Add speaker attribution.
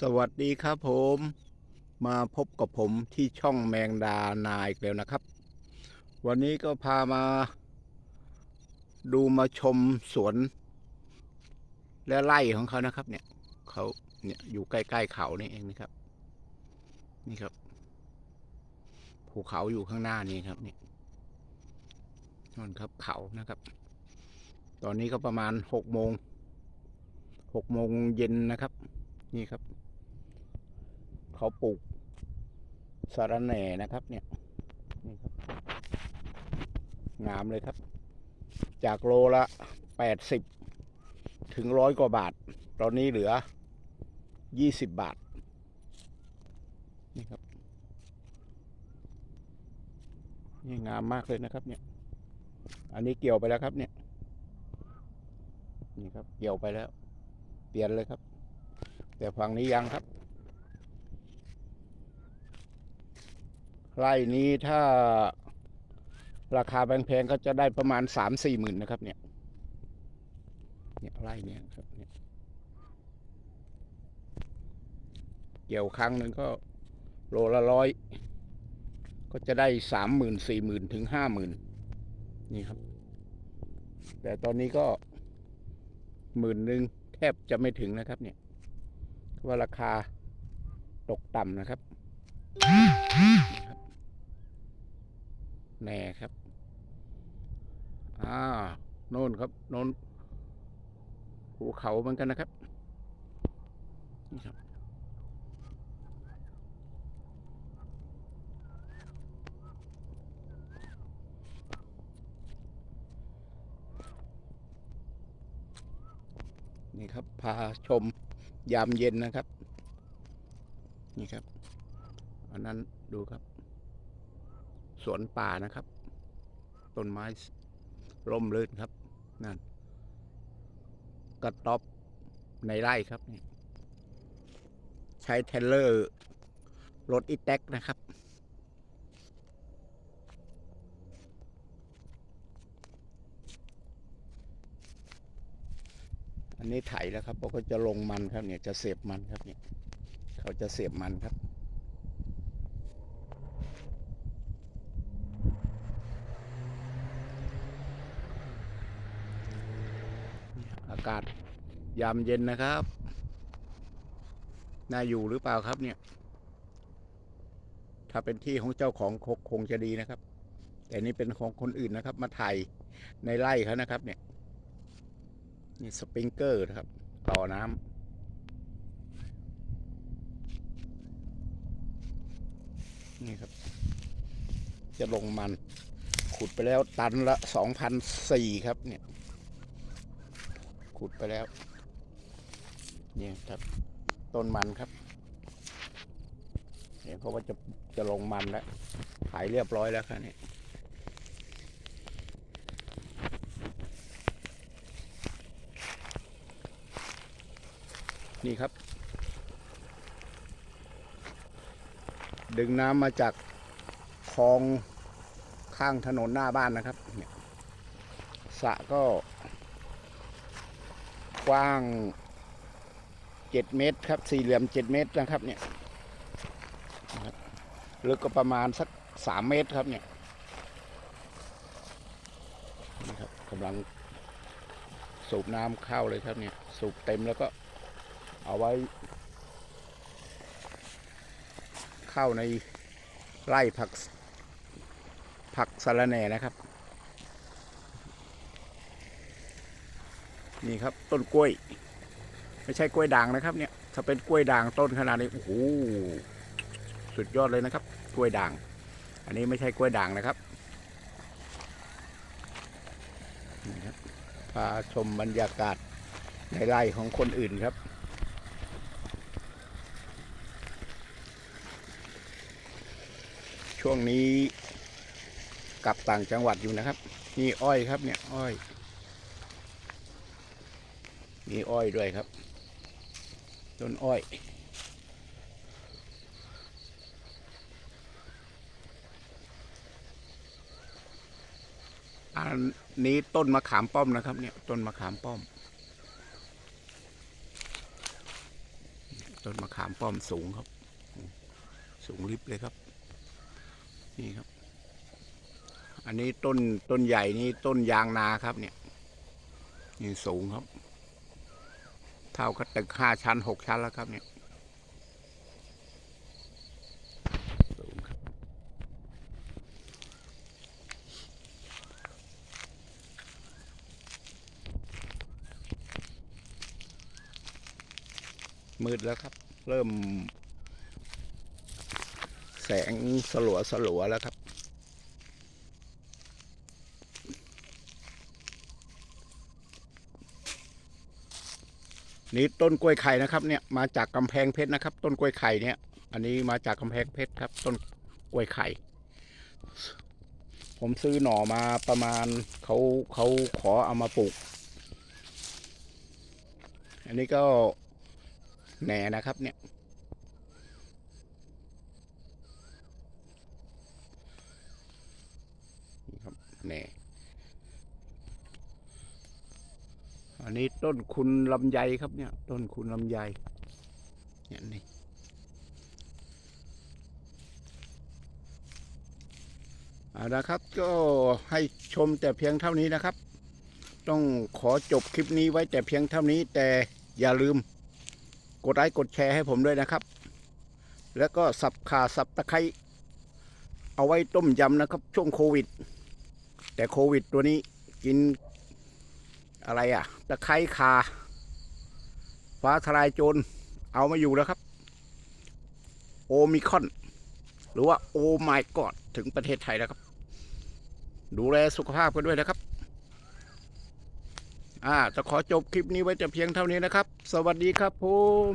Speaker 1: สวัสดีครับผม มาพบกับผมที่ช่องแมงดานาอีกแล้วนะครับ วันนี้ก็พามา ดูมาชมสวน และไร่ของเขานะครับ เนี่ยเขาเนี่ยอยู่ใกล้ๆเขานี่เองนะครับ นี่ครับภูเขาอยู่ข้างหน้านี่ครับเนี่ยนั่นครับเขานะครับ ตอนนี้ก็ประมาณหกโมงหกโมงเย็นนะครับ นี่ครับ เขาปลูกสารแหน่นะครับเนี่ยนี่ครับงามเลยครับ จากโลละแปดสิบถึงร้อยกว่าบาท ตอนนี้เหลือยี่สิบบาทนี่ครับนี่งามมากเลยนะครับเนี่ย อันนี้เกี่ยวไปแล้วครับเนี่ย นี่ครับเกี่ยวไปแล้ว เปลี่ยนเลยครับ แต่ฝั่งนี้ยังครับ ไร่นี้ถ้าราคาแพงๆก็จะได้ประมาณสามสี่หมื่นนะครับ เนี่ย เนี่ยไร่เนี้ยครับเนี่ยเกี่ยวครั้งหนึ่งก็โลละร้อยก็จะได้สามหมื่นสี่หมื่นถึงห้าหมื่นนี่ครับ แต่ตอนนี้ก็หมื่นหนึ่งแทบจะไม่ถึงนะครับ เนี่ยว่าราคาตกต่ำนะครับ แน่ครับอ่าโน่นครับโน่นภูเขาเหมือนกันนะครับนี่ครับนี่ครับพาชมยามเย็นนะครับ นี่ครับ อันนั้นดูครับ สวนป่านะครับ ต้นไม้ร่มรื่นครับ นั่น กระต๊อบในไร่ครับนี่ใช้เทลเลอร์รถอีแท็กนะครับ อันนี้ไถแล้วครับเขาก็จะลงมันครับเนี่ย จะเสียบมันครับเนี่ย เขาจะเสียบมันครับ อากาศยามเย็นนะครับ น่าอยู่หรือเปล่าครับเนี่ย ถ้าเป็นที่ของเจ้าของคคงจะดีนะครับ แต่นี่เป็นของคนอื่นนะครับ มาถ่ายในไร่เขานะครับ เนี่ย นี่สปริงเกอร์นะครับ ต่อน้ำนี่ครับ จะลงมัน ขุดไปแล้วตันละสองพันสี่ครับเนี่ย ขุดไปแล้ว เนี่ยครับ ต้นมันครับ เนี่ยเพราว่าจะจะลงมันแล้วขายเรียบร้อยแล้วครับเนี่ยนี่ครับ ดึงน้ำมาจากคลองข้างถนนหน้าบ้านนะครับเนี่ยสระก็ กว้างเจ็ดเมตรครับ สี่เหลี่ยมเจ็ดเมตรนะครับเนี่ยลึกก็ประมาณสักสามเมตรครับเนี่ยนี่ครับกำลังสูบน้ำเข้าเลยครับเนี่ย สูบเต็มแล้วก็เอาไว้ เข้าในไร่ผักผักสะระแหน่นะครับ นี่ครับต้นกล้วย ไม่ใช่กล้วยด่างนะครับ เนี่ย ถ้าเป็นกล้วยด่างต้นขนาดนี้โอ้โหสุดยอดเลยนะครับ กล้วยด่าง อันนี้ไม่ใช่กล้วยด่างนะครับนี่ครับพาชมบรรยากาศในไร่ของคนอื่นครับช่วงนี้กลับต่างจังหวัดอยู่นะครับ นี่อ้อยครับเนี่ยอ้อย มีอ้อยด้วยครับ ต้นอ้อย อันนี้ต้นมะขามป้อมนะครับ เนี่ยต้นมะขามป้อม ต้นมะขามป้อมสูงครับ สูงริบเลยครับ นี่ครับ อันนี้ต้นต้นใหญ่นี่ต้นยางนาครับเนี่ยนี่สูงครับ เท่ากับตึกห้าชั้นหกชั้นแล้วครับเนี่ยมืดแล้วครับ เริ่ม แสงสลัวสลัวแล้วครับ นี่ต้นกล้วยไข่นะครับ เนี่ยมาจากกำแพงเพชรนะครับ ต้นกล้วยไข่เนี่ย อันนี้มาจากกำแพงเพชรครับ ต้นกล้วยไข่ ผมซื้อหน่อมาประมาณเขาเขาขอเอามาปลูก อันนี้ก็แหน่นะครับ เนี่ยนี่ครับแหน่ อันนี้ต้นคุณลำไยครับเนี่ย ต้นคุณลำไยเนี่ยนี่เอาละครับก็ให้ชมแต่เพียงเท่านี้นะครับ ต้องขอจบคลิปนี้ไว้แต่เพียงเท่านี้ แต่อย่าลืม กดไลค์กดแชร์ให้ผมด้วยนะครับ แล้วก็สับขาสับตะไคร้เอาไว้ต้มยำนะครับ ช่วงโควิด แต่โควิดตัวนี้กิน อะไรอะตะไคร้คาฟ้าทลายโจรเอามาอยู่แล้วครับ โอมิคอน หรือว่าโอไมกอดถึงประเทศไทยแล้วครับ ดูแลสุขภาพกันด้วยนะครับ อ่าจะขอจบคลิปนี้ไว้แต่เพียงเท่านี้นะครับ สวัสดีครับผม